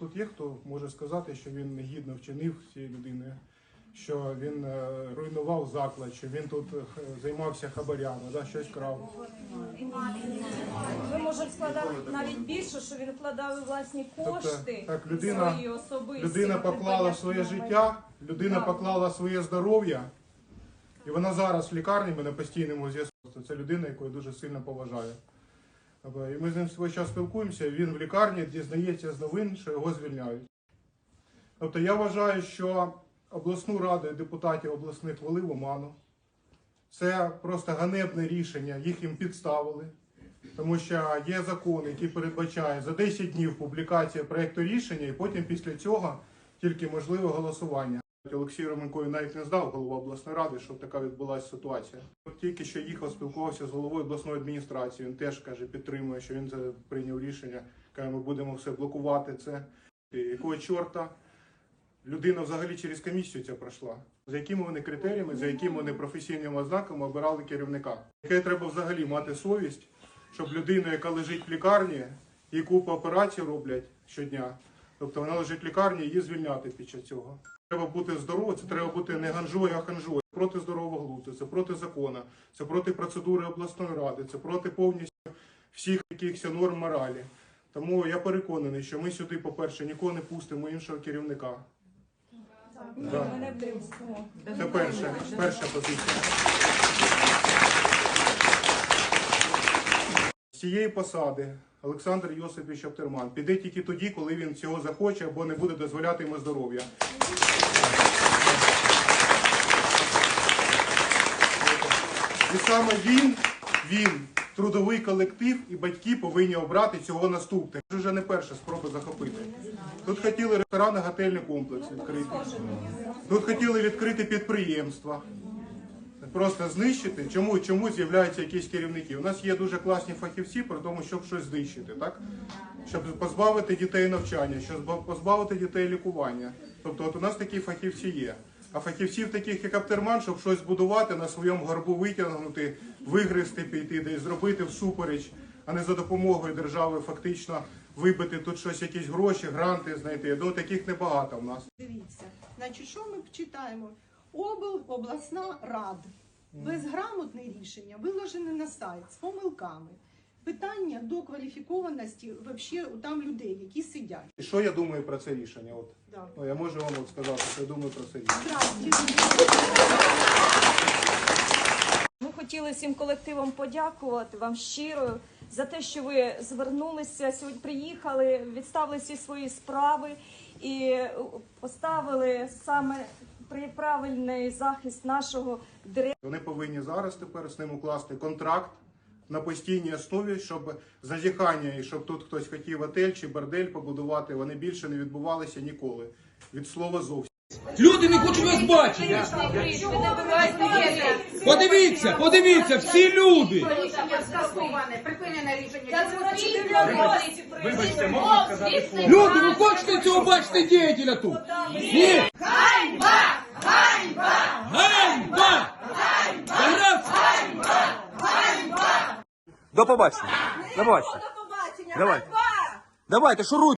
Тут є хто може сказати, що він негідно вчинив з цією людиною, що він е, руйнував заклад, що він тут е, займався хабарями, да, щось крав. Ми можемо складати навіть більше, що він вкладав власні кошти, так, людина- свої особисті. Людина поклала своє життя, людина Так. поклала своє здоров'я, і вона зараз в лікарні, ми на постійному зв'язку. Це людина, яку я дуже сильно поважаю. І ми з ним свій час спілкуємося, він в лікарні дізнається з новин, що його звільняють. Тобто я вважаю, що обласну раду і депутатів обласних вели в оману. Це просто ганебне рішення, їх їм підставили. Тому що є закон, який передбачає за 10 днів публікація проєкту рішення, і потім після цього тільки можливе голосування. Олексій Романкові навіть не здав голова обласної ради, що така відбулася ситуація. Тільки що їхав, спілкувався з головою обласної адміністрації. Він теж каже, підтримує, що він прийняв рішення. Каже, ми будемо все блокувати це. І якого чорта людина взагалі через комісію ця пройшла? За якими вони критеріями, за якими вони професійними ознаками обирали керівника? Яке треба взагалі мати совість, щоб людина, яка лежить в лікарні, їй купу операцій роблять щодня. Тобто вона лежить в лікарні, її звільняти під час цього. Треба бути здоровим, це треба бути не ганжою, а ханжою. Проти здорового глузду, це проти закону, це проти процедури обласної ради, це проти повністю всіх якихось норм моралі. Тому я переконаний, що ми сюди, по-перше, нікого не пустимо іншого керівника. Да. Це перше, перша позиція. З цієї посади Олександр Йосипович Аптерман піде тільки тоді, коли він цього захоче або не буде дозволяти йому здоров'я. І саме він, він, трудовий колектив і батьки повинні обрати цього наступника. Це вже не перша спроба захопити. Тут хотіли ресторани, готельний комплекс відкрити. Тут хотіли відкрити підприємства. Просто знищити. Чому, чому з'являються якісь керівники? У нас є дуже класні фахівці про тому, щоб щось знищити, так? Щоб позбавити дітей навчання, щоб позбавити дітей лікування. Тобто от у нас такі фахівці є. А фахівців таких, як Аптерман, щоб щось збудувати, на своєму горбу витягнути, вигризти, піти десь, зробити всупереч, а не за допомогою держави фактично вибити тут щось, якісь гроші, гранти знайти. Ну таких небагато в нас. Дивіться, значить, що ми читаємо? Обл, обласна рад. Безграмотне рішення виложене на сайт з помилками. Питання до кваліфікованості вообще там людей, які сидять. І що я думаю про це рішення? От Да. ну, я можу вам от сказати, що я думаю про це рішення. Ми хотіли всім колективам подякувати вам щиро за те, що ви звернулися сьогодні, приїхали, відставили всі свої справи і поставили саме правильний захист нашого директора. Вони повинні зараз тепер з ним укласти контракт на постійній основі, щоб зазіхання і щоб тут хтось хотів готель чи бордель побудувати, вони більше не відбувалися ніколи. Від слова зовсім. Люди не хочуть вас бачити. Подивіться, подивіться, всі люди. Вибачте, можна сказати. Люди, ви хочете цього бачити діятеля тут? Ні. Ганьба! Побачення. До побачення. Давайте. Давайте, шуруйте.